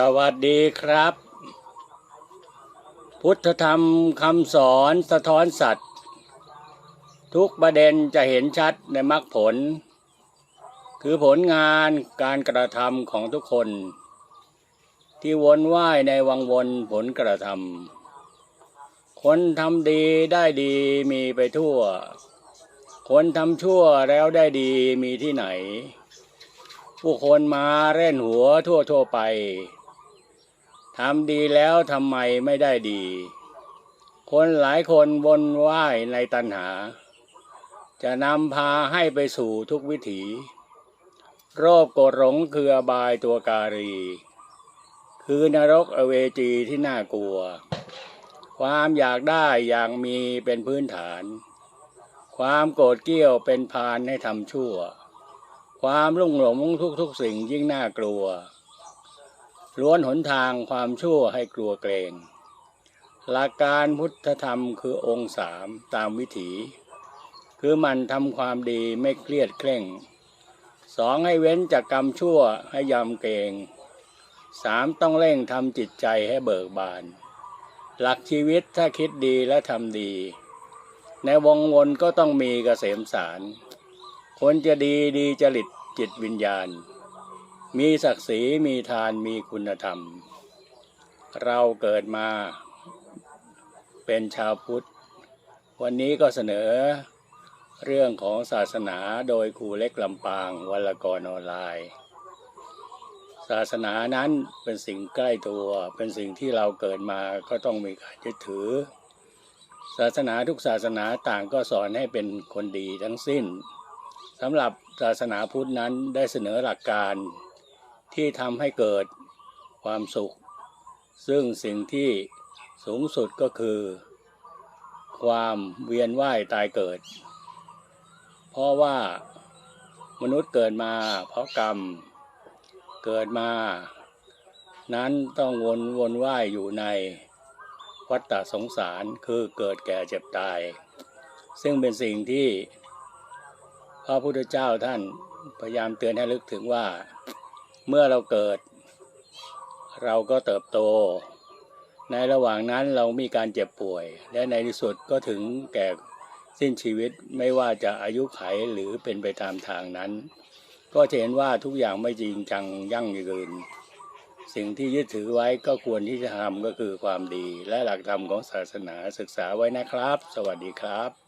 สวัสดีครับ พุทธธรรมคำสอนสะท้อนสัตว์ ทุกประเด็นจะเห็นชัดในมรรคผล คือผลงานการกระทำของทุกคน ที่วนว่ายในวังวนผลกระทำคนทำดีได้ดีมีไปทั่ว คนทำชั่วแล้วได้ดีมีที่ไหนผู้คนมาเล่นหัวทั่วทั่วๆไป ทำดีแล้วทำไมไม่ได้ดี คนหลายคนวนว่ายในตัณหา จะนำพาให้ไปสู่ทุกวิถี โรคโกรธหลงคืออบายตัวการี คือนรกอเวจีที่น่ากลัว ความอยากได้อย่างมีเป็นพื้นฐาน ความโกรธเกี้ยวเป็นพานให้ทำชั่ว ความรุ่งหลงทุกๆสิ่งยิ่งน่ากลัว ล้วนหนทางความชั่วให้กลัวเกรงหลักการพุทธธรรมคือองค์สามตามวิถี คือมันทำความดีไม่เครียดเคร่งสองให้เว้นจากกรรมชั่วให้ยำเกรงสามต้องเร่งทำจิตใจให้เบิกบาน หลักชีวิตถ้าคิดดีและทำดี ในวงวนก็ต้องมีเกษมสารคนจะดีดีจริตจิตวิญญาณ มีศักดิ์ศรีมีทานมีคุณธรรม เราเกิดมาเป็นชาวพุทธ วันนี้ก็เสนอเรื่องของศาสนาโดยครูเล็กลำปางวัลกรออนไลน์ ศาสนานั้นเป็นสิ่งใกล้ตัว เป็นสิ่งที่เราเกิดมาก็ต้องมีการยึดถือ ศาสนาทุกศาสนาต่างก็สอนให้เป็นคนดีทั้งสิ้นสำหรับศาสนาพุทธนั้นได้เสนอหลักการ ที่ทำให้เกิดความสุข ซึ่งสิ่งที่สูงสุดก็คือ ความเวียนว่ายตายเกิด เพราะว่ามนุษย์เกิดมาเพราะกรรม เกิดมา นั้นต้องวนวนว่ายอยู่ในวัฏฏะสงสารคือเกิดแก่เจ็บตาย ซึ่งเป็นสิ่งที่พระพุทธเจ้าท่านพยายามเตือนให้ลึกถึงว่า เมื่อเราเกิด เราก็เติบโต ในระหว่างนั้นเรามีการเจ็บป่วย และในที่สุดก็ถึงแก่สิ้นชีวิตไม่ว่าจะอายุไขหรือเป็นไปตามทางนั้น ก็จะเห็นว่าทุกอย่างไม่จริงจังยั่งยืน สิ่งที่ยึดถือไว้ก็ควรที่จะทำก็คือความดี และหลักธรรมของศาสนาศึกษาไว้นะครับ สวัสดีครับ